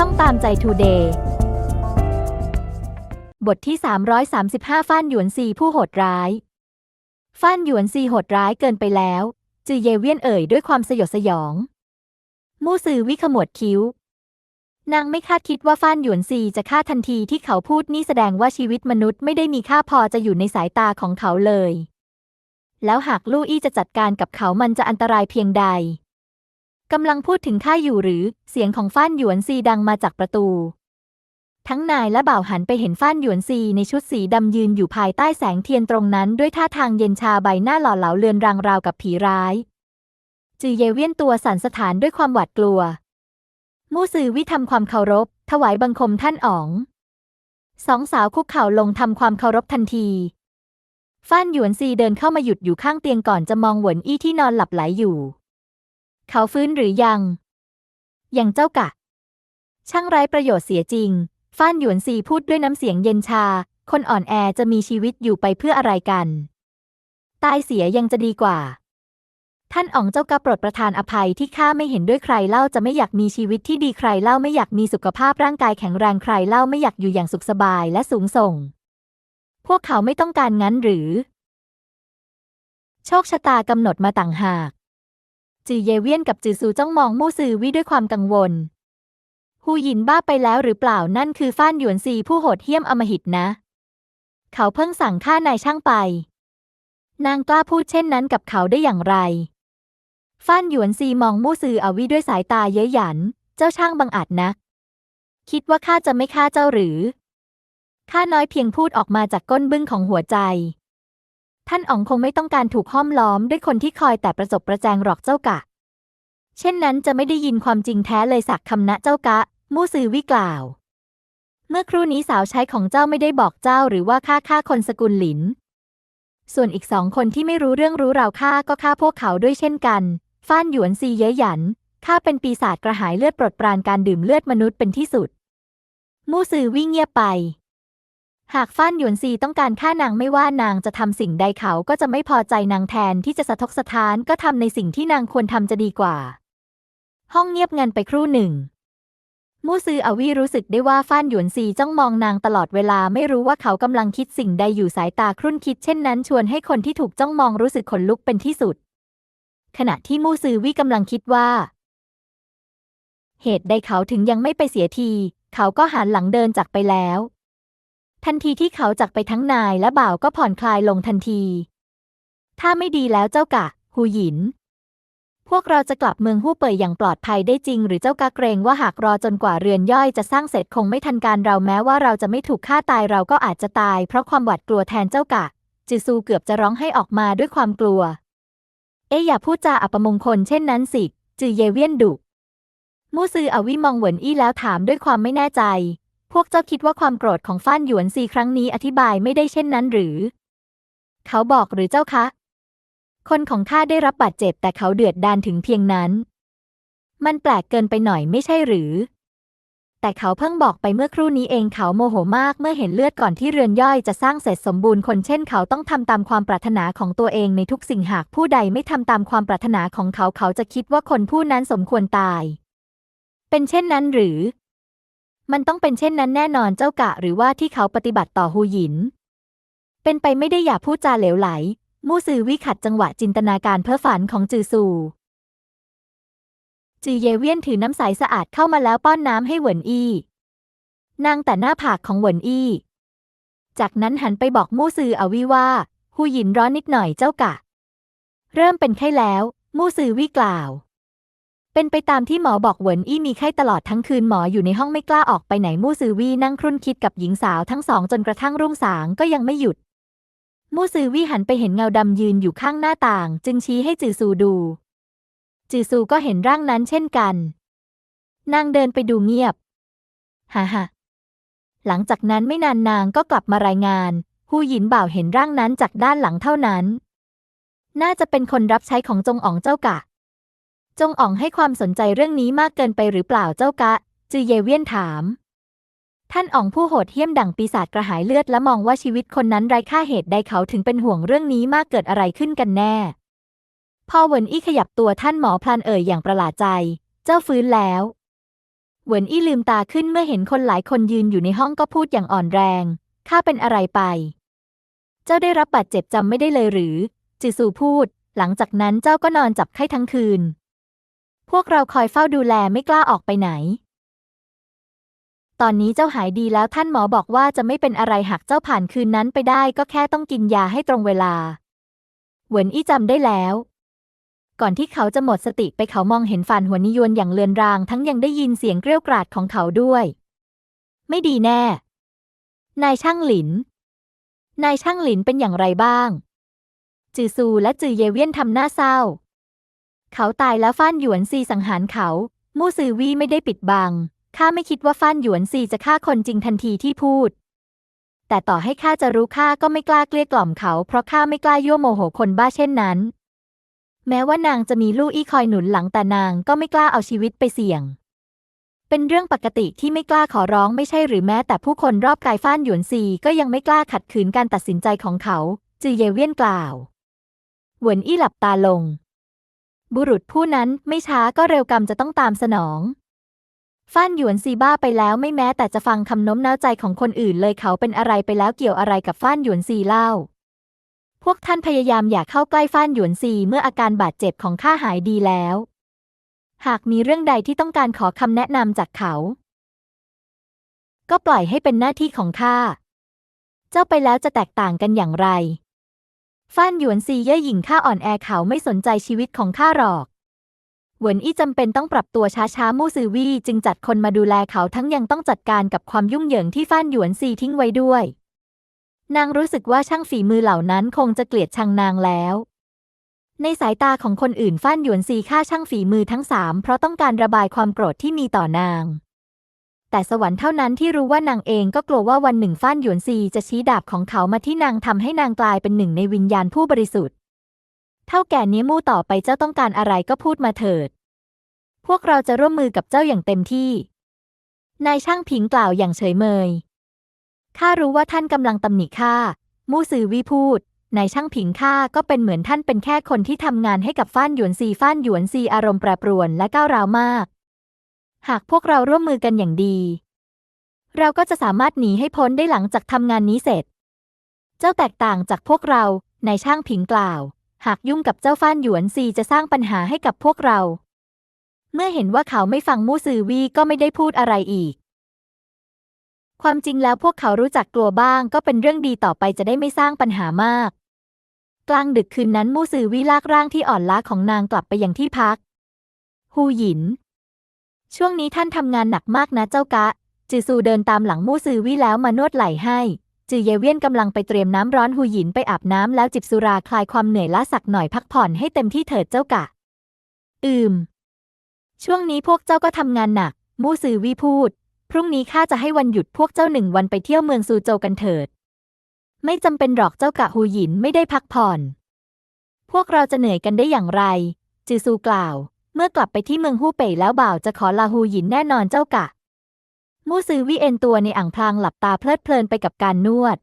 ช่องตามใจทูเดย์บทที่ 335 ฟ้านหยวนซีผู้โหดร้าย ฟ้านหยวนซีโหดร้ายเกินไปแล้ว จือเยเวียนเอ่ยด้วยความสยดสยอง มู่ซือวิขมวดคิ้ว นางไม่คาดคิดว่าฟ้านหยวนซีจะฆ่าทันทีที่เขาพูดนี่แสดงว่าชีวิตมนุษย์ไม่ได้มีค่าพอจะอยู่ในสายตาของเขาเลย แล้วหากลู่อี้จะจัดการกับเขามันจะอันตรายเพียงใด กำลังพูดถึงข้าอยู่หรือ เสียงของฟ้านหยวนซีดังมาจากประตู ทั้งนายและบ่าวหันไปเห็นฟ้านหยวนซีในชุดสีดำยืนอยู่ภายใต้แสงเทียนตรงนั้นด้วยท่าทางเย็นชาใบหน้าหล่อเหลาเลือนรางราวกับผีร้าย จือเยเวียนตัวสั่นสะท้านด้วยความหวาดกลัว มู่ซือวิทำความเคารพ ถวายบังคมท่านอ๋องสองสาวคุกเข่าลงทำความเคารพทันที ฟ้านหยวนซีเดินเข้ามาหยุดอยู่ข้างเตียงก่อนจะมองหวนอี้ที่นอนหลับไหลอยู่ เขาฟื้นหรือยัง ยังเจ้ากะ ช่างไร้ประโยชน์เสียจริง ฟ้านหยวนซีพูดด้วยน้ำเสียงเย็นชา คนอ่อนแอจะมีชีวิตอยู่ไปเพื่ออะไรกัน ตายเสียยังจะดีกว่า ท่านอ๋องเจ้ากะโปรดประทานอภัยที่ข้าไม่เห็นด้วยใครเล่าจะไม่อยากมีชีวิตที่ดีใครเล่าไม่อยากมีสุขภาพร่างกายแข็งแรงใครเล่าไม่อยากอยู่อย่างสุขสบายและสูงส่ง พวกเขาไม่ต้องการงั้นหรือ โชคชะตากำหนดมาต่างหาก จือเยเวียนกับจือซูจ้องมองมู่ซือวิด้วยความกังวล ฮูหยินบ้าไปแล้วหรือเปล่านั่นคือฟ้านหยวนซีผู้โหดเหี้ยมอมหิตนะ เขาเพิ่งสั่งฆ่านายช่างไป นางกล้าพูดเช่นนั้นกับเขาได้อย่างไร ฟ้านหยวนซีมองมู่ซืออวิด้วยสายตาเย้ยหยัน เจ้าช่างบังอาจนัก คิดว่าข้าจะไม่ฆ่าเจ้าหรือข้าน้อยเพียงพูดออกมาจากก้นบึ้งของหัวใจ ท่านอ๋องคงไม่ต้องการถูกห้อมล้อมด้วยคนที่คอยแต่ประจบประแจงหรอกเจ้ากะ เช่นนั้นจะไม่ได้ยินความจริงแท้เลยสักคำนะเจ้ากะ มู่ซือวิกล่าว เมื่อครู่นี้สาวใช้ของเจ้าไม่ได้บอกเจ้าหรือว่าฆ่าฆ่าคนสกุลหลิน ส่วนอีกสองคนที่ไม่รู้เรื่องรู้ราวฆ่าก็ฆ่าพวกเขาด้วยเช่นกัน ฟ้านหยวนซีเย้ยหยันข้าเป็นปีศาจกระหายเลือดปรดปรานการดื่มเลือดมนุษย์เป็นที่สุด มู่ซือวิ่งเงียบไป หากฟ้านหยวนซีต้องการฆ่านางไม่ว่านางจะทำสิ่งใดเขาก็จะไม่พอใจนางแทนที่จะสะทกสะท้านก็ทำในสิ่งที่นางควรทำจะดีกว่า ห้องเงียบงันไปครู่หนึ่ง มู่ซืออวีรู้สึกได้ว่าฟ้านหยวนซีจ้องมองนางตลอดเวลาไม่รู้ว่าเขากำลังคิดสิ่งใดอยู่สายตาครุ่นคิดเช่นนั้นชวนให้คนที่ถูกจ้องมองรู้สึกขนลุกเป็นที่สุด ขณะที่มู่ซือวีกำลังคิดว่า เหตุใดเขาถึงยังไม่ไปเสียที เขาก็หันหลังเดินจากไปแล้ว ทันทีที่เขาจากไปทั้งนายและบ่าวก็ผ่อนคลายลงทันที ถ้าไม่ดีแล้วเจ้ากะ หูหยิน พวกเราจะกลับเมืองฮู้เป่ยอย่างปลอดภัยได้จริง หรือเจ้ากะเกรงว่าหากรอจนกว่าเรือนย่อยจะสร้างเสร็จคงไม่ทันการเราแม้ว่าเราจะไม่ถูกฆ่าตายเราก็อาจจะตาย เพราะความหวาดกลัวแทนเจ้ากะจือซูเกือบจะร้องให้ออกมาด้วยความกลัว เอ๊อย่าพูดจาอัปมงคลเช่นนั้นสิจือเยเวียนดุมู่ซืออวิมองเหวินอี้แล้วถามด้วยความไม่แน่ใจ วกเจ้าคิดว่าความโกรธของฟ้านหยวนซีครั้งนี้อธิบายไม่ได้เช่นนั้นหรือ เขาบอกหรือเจ้าคะ คนของข้าได้รับบาดเจ็บแต่เขาเดือดดานถึงเพียงนั้น มันแปลกเกินไปหน่อยไม่ใช่หรือ แต่เขาเพิ่งบอกไปเมื่อครู่นี้เองเขาโมโหมากเมื่อเห็นเลือดก่อนที่เรือนย่อยจะสร้างเสร็จสมบูรณ์คนเช่นเขาต้องทำตามความปรารถนาของตัวเองในทุกสิ่งหากผู้ใดไม่ทำตามความปรารถนาของเขาเขาจะคิดว่าคนผู้นั้นสมควรตาย เป็นเช่นนั้นหรือ มันต้องเป็นเช่นนั้นแน่นอนเจ้ากะ หรือว่าที่เขาปฏิบัติต่อฮูหยิน เป็นไปไม่ได้อย่าพูดจาเหลวไหล มู่ซือวิขัดจังหวะจินตนาการเพ้อฝันของจือซูจือเยเวียนถือน้ำใสสะอาดเข้ามาแล้วป้อนน้ำให้เหวินอี้นางแต่หน้าผากของเหวินอี้ จากนั้นหันไปบอกมู่ซืออวิว่าฮูหยินร้อนนิดหน่อยเจ้ากะ เริ่มเป็นไข้แล้ว มู่ซือวิกล่าว เป็นไปตามที่หมอบอกเหวินอี้มีไข้ตลอดทั้งคืนหมออยู่ในห้องไม่กล้าออกไปไหนมู่ซือวี่นั่งครุ่นคิดกับหญิงสาวทั้งสองจนกระทั่งรุ่งสางก็ยังไม่หยุด มู่ซือวี่หันไปเห็นเงาดำยืนอยู่ข้างหน้าต่าง จึงชี้ให้จือซูดู จือซูก็เห็นร่างนั้นเช่นกัน นางเดินไปดูเงียบฮ่าฮ่าหลังจากนั้นไม่นานนางก็กลับมารายงานฮูหยินบ่าวเห็นร่างนั้นจากด้านหลังเท่านั้น น่าจะเป็นคนรับใช้ของจงอ๋องเจ้ากะ จงอ๋องให้ความสนใจเรื่องนี้มากเกินไปหรือเปล่าเจ้ากะ จือเยเวียนถาม ท่านอ๋องผู้โหดเหี้ยมดั่งปีศาจกระหายเลือดและมองว่าชีวิตคนนั้นไร้ค่าเหตุใดเขาถึงเป็นห่วงเรื่องนี้มากเกิดอะไรขึ้นกันแน่ พอเหวินอี้ขยับตัวท่านหมอพลันเอ่ยอย่างประหลาดใจ เจ้าฟื้นแล้วเหวินอี้ลืมตาขึ้นเมื่อเห็นคนหลายคนยืนอยู่ในห้องก็พูดอย่างอ่อนแรง ข้าเป็นอะไรไป เจ้าได้รับบาดเจ็บจำไม่ได้เลยหรือ จือซูพูด หลังจากนั้นเจ้าก็นอนจับไข้ทั้งคืน พวกเราคอยเฝ้าดูแลไม่กล้าออกไปไหน ตอนนี้เจ้าหายดีแล้วท่านหมอบอกว่าจะไม่เป็นอะไรหากเจ้าผ่านคืนนั้นไปได้ก็แค่ต้องกินยาให้ตรงเวลา เหวินอี้จำได้แล้ว ก่อนที่เขาจะหมดสติไปเขามองเห็นฟานหัวนิยวนอย่างเลือนราง ทั้งยังได้ยินเสียงเกรี้ยวกราดของเขาด้วย ไม่ดีแน่ นายช่างหลิน นายช่างหลินเป็นอย่างไรบ้าง จือซูและจือเยเวียนทำหน้าเศร้า เขาตายแล้วฟ้านหยวนซีสังหารเขา มู่ซือวี่ไม่ได้ปิดบัง ข้าไม่คิดว่าฟ้านหยวนซีจะฆ่าคนจริงทันทีที่พูด แต่ต่อให้ข้าจะรู้ข้าก็ไม่กล้าเกลี้ยกล่อมเขา เพราะข้าไม่กล้ายั่วโมโหคนบ้าเช่นนั้น แม้ว่านางจะมีลูกอี้คอยหนุนหลังแต่นางก็ไม่กล้าเอาชีวิตไปเสี่ยง เป็นเรื่องปกติที่ไม่กล้าขอร้องไม่ใช่หรือแม้แต่ผู้คนรอบกายฟ้านหยวนซีก็ยังไม่กล้าขัดขืนการตัดสินใจของเขา จือเยเวียนกล่าวหวนอี้หลับตาลง บุรุษผู้นั้นไม่ช้าก็เร็วกรรมจะต้องตามสนอง ฟ้านหยวนซีบ้าไปแล้วไม่แม้แต่จะฟังคำโน้มน้าวใจของคนอื่นเลยเขาเป็นอะไรไปแล้วเกี่ยวอะไรกับฟ้านหยวนซีเล่า พวกท่านพยายามอย่าเข้าใกล้ฟ้านหยวนซีเมื่ออาการบาดเจ็บของข้าหายดีแล้ว หากมีเรื่องใดที่ต้องการขอคำแนะนำจากเขา ก็ปล่อยให้เป็นหน้าที่ของข้า เจ้าไปแล้วจะแตกต่างกันอย่างไร ฟ้านหยวนซีเย่หยิ่งข้าอ่อนแอเขาไม่สนใจชีวิตของข้าหรอก หวนอี้จำเป็นต้องปรับตัวช้าๆ มู่ซือวี่จึงจัดคนมาดูแลเขาทั้งยังต้องจัดการกับความยุ่งเหยิงที่ฟ้านหยวนซีทิ้งไว้ด้วย นางรู้สึกว่าช่างฝีมือเหล่านั้นคงจะเกลียดชังนางแล้ว ในสายตาของคนอื่นฟ้านหยวนซีฆ่าช่างฝีมือทั้งสามเพราะต้องการระบายความโกรธที่มีต่อนาง แต่สวรรค์เท่านั้นที่รู้ว่านางเองก็กลัวว่าวันหนึ่งฟ้านหยวนซีจะชี้ดาบของเขามาที่นางทำให้นางกลายเป็นหนึ่งในวิญญาณผู้บริสุทธิ์ เท่าแก่นี้มู่ต่อไปเจ้าต้องการอะไรก็พูดมาเถิด พวกเราจะร่วมมือกับเจ้าอย่างเต็มที่ นายช่างผิงกล่าวอย่างเฉยเมย ข้ารู้ว่าท่านกำลังตำหนิข้า มู่ซือวิพูด นายช่างผิงข้าก็เป็นเหมือนท่านเป็นแค่คนที่ทำงานให้กับฟ้านหยวนซีฟ้านหยวนซีอารมณ์แปรปรวนและก้าวร้าวมาก หากพวกเราร่วมมือกันอย่างดี เราก็จะสามารถหนีให้พ้นได้หลังจากทำงานนี้เสร็จ เจ้าแตกต่างจากพวกเรา นายช่างผิงกล่าว หากยุ่งกับเจ้าฟ้านหยวนซีจะสร้างปัญหาให้กับพวกเรา เมื่อเห็นว่าเขาไม่ฟังมู่ซือวีก็ไม่ได้พูดอะไรอีก ความจริงแล้วพวกเขารู้จักกลัวบ้าง ก็เป็นเรื่องดีต่อไปจะได้ไม่สร้างปัญหามาก กลางดึกคืนนั้นมู่ซือวีลากร่างที่อ่อนล้าของนางกลับไปยังที่พัก ฮูหยิน ช่วงนี้ท่านทำงานหนักมากนะเจ้ากะ จือซูเดินตามหลังมู่ซือวี่แล้วมานวดไหล่ให้ จือเยเวียนกำลังไปเตรียมน้ำร้อนฮูหยินไปอาบน้ำแล้วจิบสุราคลายความเหนื่อยล้าสักหน่อยพักผ่อนให้เต็มที่เถิดเจ้ากะ อืม ช่วงนี้พวกเจ้าก็ทำงานหนัก มู่ซือวี่พูด พรุ่งนี้ข้าจะให้วันหยุดพวกเจ้าหนึ่งวันไปเที่ยวเมืองซูโจวกันเถิด ไม่จำเป็นหรอกเจ้ากะฮูหยินไม่ได้พักผ่อน พวกเราจะเหนื่อยกันได้อย่างไร จือซูกล่าว เมื่อกลับไปที่เมืองฮู่เป่ยแล้วบ่าวจะขอลาฮูหยินแน่นอนเจ้ากะ มู่ซือวี่เอ็นตัวในอ่างพลางหลับตาเพลิดเพลินไปกับการนวด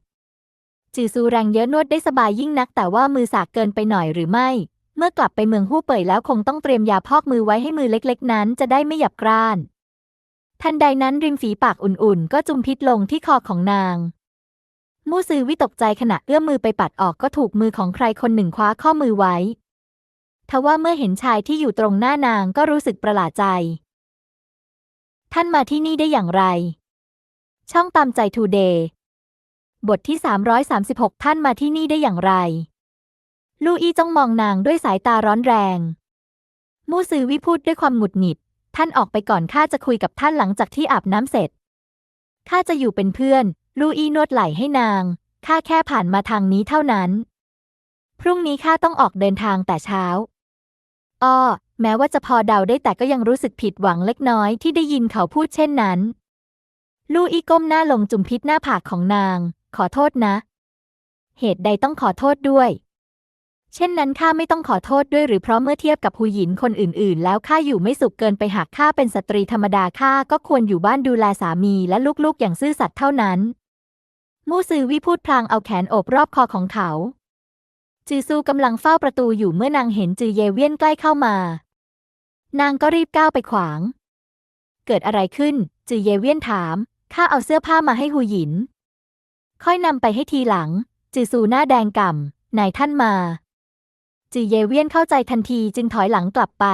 จือซูแรงเยอะนวดได้สบายยิ่งนัก แต่ว่ามือสากเกินไปหน่อยหรือไม่ เมื่อกลับไปเมืองฮู่เป่ยแล้วคงต้องเตรียมยาพอกมือไว้ให้มือเล็กๆ นั้นจะได้ไม่หยับกร้าน ทันใดนั้นริมฝีปากอุ่นๆ ก็จุมพิษลงที่คอของนาง มู่ซือวิตกใจขณะเอื้อมมือไปปัดออกก็ถูกมือของใครคนหนึ่งคว้าข้อมือไว้ ทว่าเมื่อเห็นชายที่อยู่ตรงหน้านางก็รู้สึกประหลาดใจ ท่านมาที่นี่ได้อย่างไร ช่องตามใจทูเดย์บทที่ 336 ท่านมาที่นี่ได้อย่างไร ลูอี้จ้องมองนางด้วยสายตาร้อนแรง มู่ซือวิพูดด้วยความหงุดหงิด ท่านออกไปก่อนข้าจะคุยกับท่านหลังจากที่อาบน้ำเสร็จ ข้าจะอยู่เป็นเพื่อน ลูอี้นวดไหล่ให้นาง ข้าแค่ผ่านมาทางนี้เท่านั้น พรุ่งนี้ข้าต้องออกเดินทางแต่เช้า อ้อแม้ว่าจะพอเดาได้แต่ก็ยังรู้สึกผิดหวังเล็กน้อยที่ได้ยินเขาพูดเช่นนั้น ลู่อี้ก้มหน้าลงจุ่มพิษหน้าผากของนาง ขอโทษนะ เหตุใดต้องขอโทษด้วย เช่นนั้นข้าไม่ต้องขอโทษด้วยหรือเพราะเมื่อเทียบกับผู้หญิงคนอื่นๆ แล้วข้าอยู่ไม่สุขเกินไปหากข้าเป็นสตรีธรรมดาข้าก็ควรอยู่บ้านดูแลสามีและลูกๆอย่างซื่อสัตย์เท่านั้น มู่ซือวิพูดพลางเอาแขนโอบรอบคอของเขา จือซูกำลังเฝ้าประตูอยู่เมื่อนางเห็นจือเยเวียนใกล้เข้ามา นางก็รีบก้าวไปขวาง เกิดอะไรขึ้น จือเยเวียนถาม ข้าเอาเสื้อผ้ามาให้หูหยิน ค่อยนำไปให้ทีหลัง จือซูหน้าแดงก่ำนายท่านมา จือเยเวียนเข้าใจทันทีจึงถอยหลังกลับไป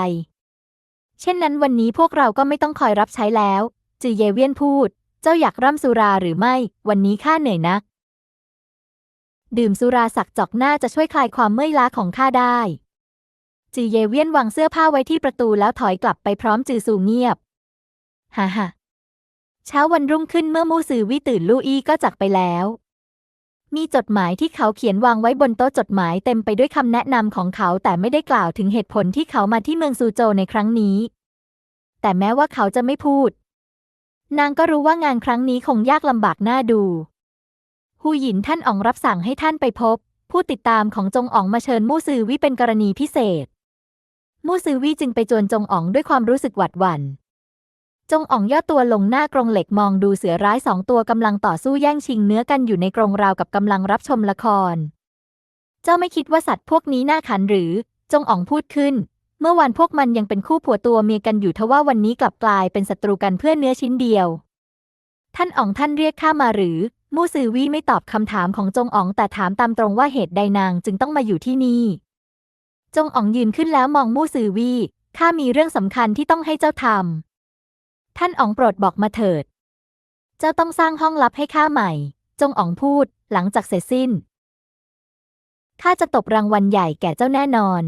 เช่นนั้นวันนี้พวกเราก็ไม่ต้องคอยรับใช้แล้ว จือเยเวียนพูด เจ้าอยากร่ำสุราหรือไม่ วันนี้ข้าเหนื่อยนัก ดื่มสุราสักจอกหน้าจะช่วยคลายความเมื่อยล้าของข้าได้ จือเยเวียนวางเสื้อผ้าไว้ที่ประตูแล้วถอยกลับไปพร้อมจือซูเงียบ ฮ่าฮ่าเช้าวันรุ่งขึ้นเมื่อมู่ซือวี่ตื่นลู่อี้ก็จากไปแล้ว มีจดหมายที่เขาเขียนวางไว้บนโต๊ะจดหมายเต็มไปด้วยคำแนะนำของเขาแต่ไม่ได้กล่าวถึงเหตุผลที่เขามาที่เมืองซูโจในครั้งนี้ แต่แม้ว่าเขาจะไม่พูด นางก็รู้ว่างานครั้งนี้คงยากลำบากน่าดู ฮูหยินท่านอ๋องรับสั่งให้ท่านไปพบ ผู้ติดตามของจงอ๋องมาเชิญมู่ซือวี่เป็นกรณีพิเศษ มู่ซือวี่จึงไปจวนจงอ๋องด้วยความรู้สึกหวาดหวัน่นจงอองย่อตัวลงหน้ากรงเหล็กมองดูเสือร้ายสองตัวกำลังต่อสู้แย่งชิงเนื้อกันอยู่ในกรงราวกับกำลังรับชมละคร เจ้าไม่คิดว่าสัตว์พวกนี้น่าขันหรือ จงอองพูดขึ้น เมื่อวานพวกมันยังเป็นคู่ผัวตัวเมียกันอยู่ทว่าวันนี้กลับกลายเป็นศัตรูกันเพื่อเนื้อชิ้นเดียว ท่านอองท่านเรียกข้ามาหรือ มู่ซือวี่ไม่ตอบคำถามของจงอ๋องแต่ถามตามตรงว่าเหตุใดนางจึงต้องมาอยู่ที่นี่ จงอ๋องยืนขึ้นแล้วมองมู่ซือวี่ข้ามีเรื่องสำคัญที่ต้องให้เจ้าทำท่านอ๋องโปรดบอกมาเถิด เจ้าต้องสร้างห้องลับให้ข้าใหม่ จงอ๋องพูด หลังจากเสร็จสิ้นข้าจะตบรางวัลใหญ่แก่เจ้าแน่นอน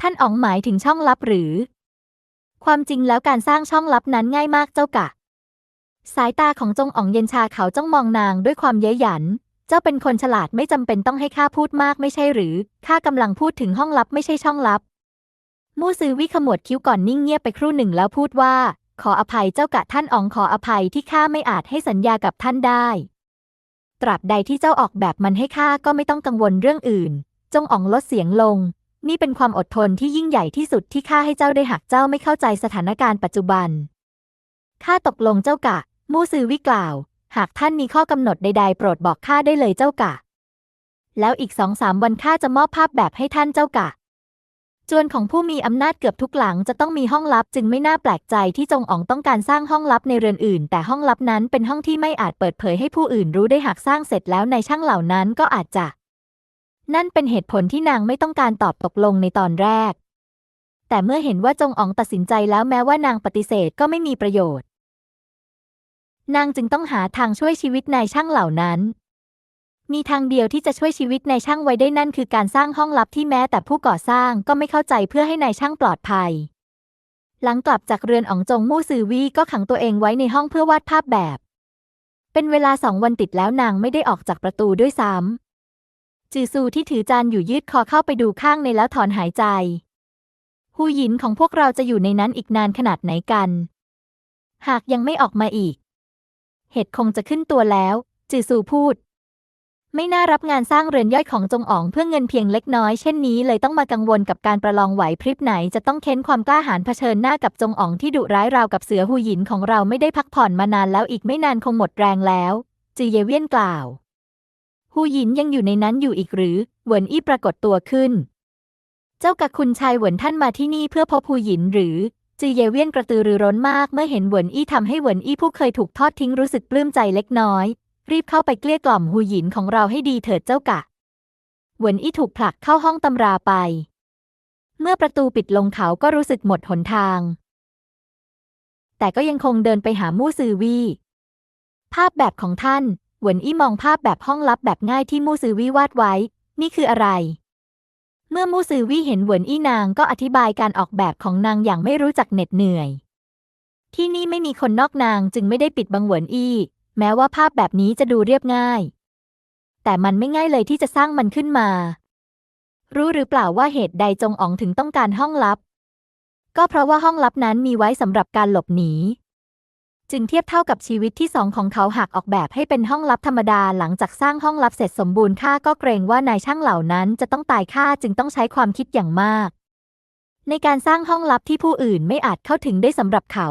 ท่านอ๋องหมายถึงช่องลับหรือ ความจริงแล้วการสร้างช่องลับนั้นง่ายมากเจ้ากะ สายตาของจงอ๋องเย็นชาเขาจ้องมองนางด้วยความเย้ยหยัน เจ้าเป็นคนฉลาดไม่จำเป็นต้องให้ข้าพูดมากไม่ใช่หรือ ข้ากำลังพูดถึงห้องลับไม่ใช่ช่องลับ มู่ซือวิขมวดคิ้วก่อนนิ่งเงียบไปครู่หนึ่งแล้วพูดว่า ขออภัยเจ้ากะท่านอ๋องขออภัยที่ข้าไม่อาจให้สัญญากับท่านได้ ตราบใดที่เจ้าออกแบบมันให้ข้าก็ไม่ต้องกังวลเรื่องอื่น จงอ๋องลดเสียงลง นี่เป็นความอดทนที่ยิ่งใหญ่ที่สุดที่ข้าให้เจ้าได้หากเจ้าไม่เข้าใจสถานการณ์ปัจจุบันข้าตกลงเจ้ากะ มู่ซือวิกล่าว หากท่านมีข้อกำหนดใดๆ โปรดบอกข้าได้เลยเจ้ากะ แล้วอีกสองสามวันข้าจะมอบภาพแบบให้ท่านเจ้ากะ จวนของผู้มีอำนาจเกือบทุกหลังจะต้องมีห้องลับจึงไม่น่าแปลกใจที่จงอ๋องต้องการสร้างห้องลับในเรือนอื่น แต่ห้องลับนั้นเป็นห้องที่ไม่อาจเปิดเผยให้ผู้อื่นรู้ได้หากสร้างเสร็จแล้วในช่างเหล่านั้นก็อาจจะ นั่นเป็นเหตุผลที่นางไม่ต้องการตอบตกลงในตอนแรก แต่เมื่อเห็นว่าจงอ๋องตัดสินใจแล้วแม้ว่านางปฏิเสธก็ไม่มีประโยชน์ นางจึงต้องหาทางช่วยชีวิตนายช่างเหล่านั้น มีทางเดียวที่จะช่วยชีวิตนายช่างไว้ได้นั่นคือการสร้างห้องลับที่แม้แต่ผู้ก่อสร้างก็ไม่เข้าใจเพื่อให้นายช่างปลอดภัย หลังกลับจากเรือนอ๋องจงมู่ซือวี่ก็ขังตัวเองไว้ในห้องเพื่อวาดภาพแบบ เป็นเวลาสองวันติดแล้วนางไม่ได้ออกจากประตูด้วยซ้ำจือซูที่ถือจานอยู่ยืดคอเข้าไปดูข้างในแล้วถอนหายใจฮูหยินของพวกเราจะอยู่ในนั้นอีกนานขนาดไหนกัน หากยังไม่ออกมาอีก เหตุคงจะขึ้นตัวแล้ว จือซูพูด ไม่น่ารับงานสร้างเรือนย่อยของจงอ๋องเพื่อเงินเพียงเล็กน้อย เช่นนี้เลยต้องมากังวลกับการประลองไหวพริบไหนจะต้องเค้นความกล้าหาญเผชิญหน้ากับจงอ๋องที่ดุร้ายราวกับเสือฮูหยินของเราไม่ได้พักผ่อนมานานแล้วอีกไม่นานคงหมดแรงแล้ว จือเยเวียนกล่าวฮูหยินยังอยู่ในนั้นอยู่อีกหรือเหวินอี้ปรากฏตัวขึ้น เจ้ากับคุณชายเหวินท่านมาที่นี่เพื่อพบฮูหยินหรือ จือเยเวียนกระตือรือร้นมากเมื่อเห็นเหวินอี้ทำให้เหวินอี้ผู้เคยถูกทอดทิ้งรู้สึกปลื้มใจเล็กน้อย รีบเข้าไปเกลี้ยกล่อมฮูหยินของเราให้ดีเถิดเจ้ากะเหวินอี้ถูกผลักเข้าห้องตำราไป เมื่อประตูปิดลงเขาก็รู้สึกหมดหนทาง แต่ก็ยังคงเดินไปหามู่ซือวี ภาพแบบของท่านเหวินอี้มองภาพแบบห้องลับแบบง่ายที่มู่ซือวีวาดไว้ นี่คืออะไร เมื่อมู่ซือวี่เห็นเหวินอี้นางก็อธิบายการออกแบบของนางอย่างไม่รู้จักเหน็ดเหนื่อย ที่นี่ไม่มีคนนอกนางจึงไม่ได้ปิดบังเหวินอี้ แม้ว่าภาพแบบนี้จะดูเรียบง่าย แต่มันไม่ง่ายเลยที่จะสร้างมันขึ้นมา รู้หรือเปล่าว่าเหตุใดจงอ๋องถึงต้องการห้องลับ ก็เพราะว่าห้องลับนั้นมีไว้สำหรับการหลบหนี จึงเทียบเท่ากับชีวิตที่สองของเขาหากออกแบบให้เป็นห้องลับธรรมดาหลังจากสร้างห้องลับเสร็จสมบูรณ์ข้าก็เกรงว่านายช่างเหล่านั้นจะต้องตายข้าจึงต้องใช้ความคิดอย่างมาก ในการสร้างห้องลับที่ผู้อื่นไม่อาจเข้าถึงได้สำหรับเขา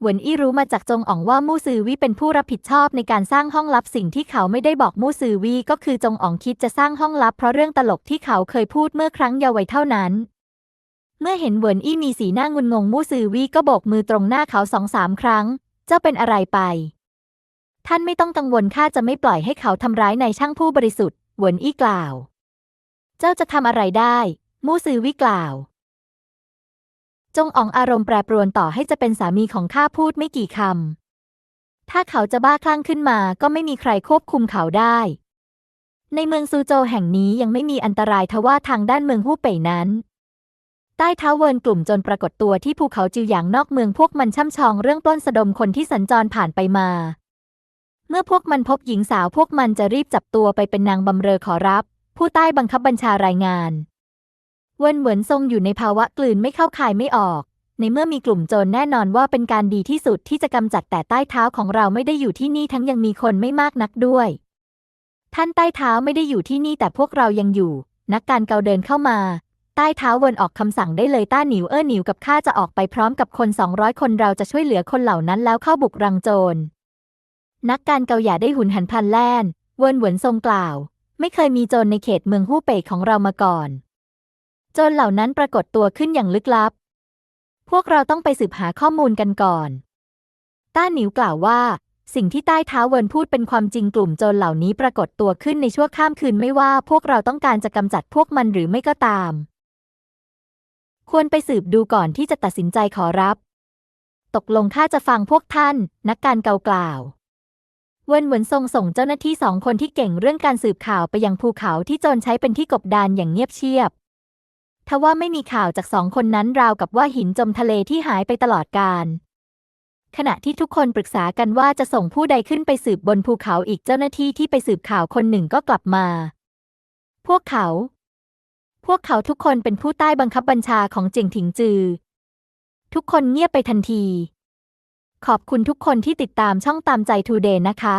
หวนอี้รู้มาจากจงอ๋องว่ามู่ซือวี่เป็นผู้รับผิดชอบในการสร้างห้องลับสิ่งที่เขาไม่ได้บอกมู่ซือวี่ก็คือจงอ๋องคิดจะสร้างห้องลับเพราะเรื่องตลกที่เขาเคยพูดเมื่อครั้งเยาว์วัยเท่านั้น เมื่อเห็นเหวินอี้มีสีหน้างุนงงมู่ซือวี่ก็โบกมือตรงหน้าเขาสองสามครั้ง เจ้าเป็นอะไรไป ท่านไม่ต้องกังวลข้าจะไม่ปล่อยให้เขาทำร้ายในายช่างผู้บริสุทธิ์เหวินอี้กล่าว เจ้าจะทำอะไรได้ มู่ซือวี่กล่าว จงอองอารมณ์แปรปรวนต่อให้จะเป็นสามีของข้าพูดไม่กี่คำถ้าเขาจะบ้าคลั่งขึ้นมาก็ไม่มีใครควบคุมเขาได้ในเมืองซูโจวแห่งนี้ยังไม่มีอันตรายทว่าทางด้านเมืองฮู่เป่ยนั้น ใต้เท้าเวินกลุ่มจนปรากฏตัวที่ภูเขาจิวหยางนอกเมืองพวกมันช่ำชองเรื่องปล้นสะดมคนที่สัญจรผ่านไปมา เมื่อพวกมันพบหญิงสาวพวกมันจะรีบจับตัวไปเป็นนางบำเรอขอรับ ผู้ใต้บังคับบัญชารายงาน เวินเหมือนทรงอยู่ในภาวะกลืนไม่เข้าคายไม่ออก ในเมื่อมีกลุ่มโจรแน่นอนว่าเป็นการดีที่สุดที่จะกำจัดแต่ใต้เท้าของเราไม่ได้อยู่ที่นี่ทั้งยังมีคนไม่มากนักด้วย ท่านใต้เท้าไม่ได้อยู่ที่นี่แต่พวกเรายังอยู่ นักการเกาเดินเข้ามา ใต้เท้าเวินออกคำสั่งได้เลยต้าหนิวเอ้อหนิวกับข้าจะออกไปพร้อมกับคน 200 คนเราจะช่วยเหลือคนเหล่านั้นแล้วเข้าบุกรังโจร นักการเกาหยาได้หุนหันพลันแล่น เวินเหวินทรงกล่าว ไม่เคยมีโจรในเขตเมืองฮู่เป่ยของเรามาก่อน โจรเหล่านั้นปรากฏตัวขึ้นอย่างลึกลับ พวกเราต้องไปสืบหาข้อมูลกันก่อน ต้าหนิวกล่าวว่า สิ่งที่ใต้เท้าเวินพูดเป็นความจริงกลุ่มโจรเหล่านี้ปรากฏตัวขึ้นในชั่วข้ามคืนไม่ว่าพวกเราต้องการจะกำจัดพวกมันหรือไม่ก็ตาม ควรไปสืบดูก่อนที่จะตัดสินใจขอรับ ตกลงข้าจะฟังพวกท่าน นักการเกากล่าว เวินเหมือนทรงส่งเจ้าหน้าที่สองคนที่เก่งเรื่องการสืบข่าวไปยังภูเขาที่โจรใช้เป็นที่กบดานอย่างเงียบเชียบ ทว่าไม่มีข่าวจากสองคนนั้นราวกับว่าหินจมทะเลที่หายไปตลอดกาลขณะที่ทุกคนปรึกษากันว่าจะส่งผู้ใดขึ้นไปสืบบนภูเขาอีกเจ้าหน้าที่ที่ไปสืบข่าวคนหนึ่งก็กลับมา พวกเขา พวกเขาทุกคนเป็นผู้ใต้บังคับบัญชาของเจิงถิงจือ ทุกคนเงียบไปทันที ขอบคุณทุกคนที่ติดตามช่องตามใจทูเดย์นะคะ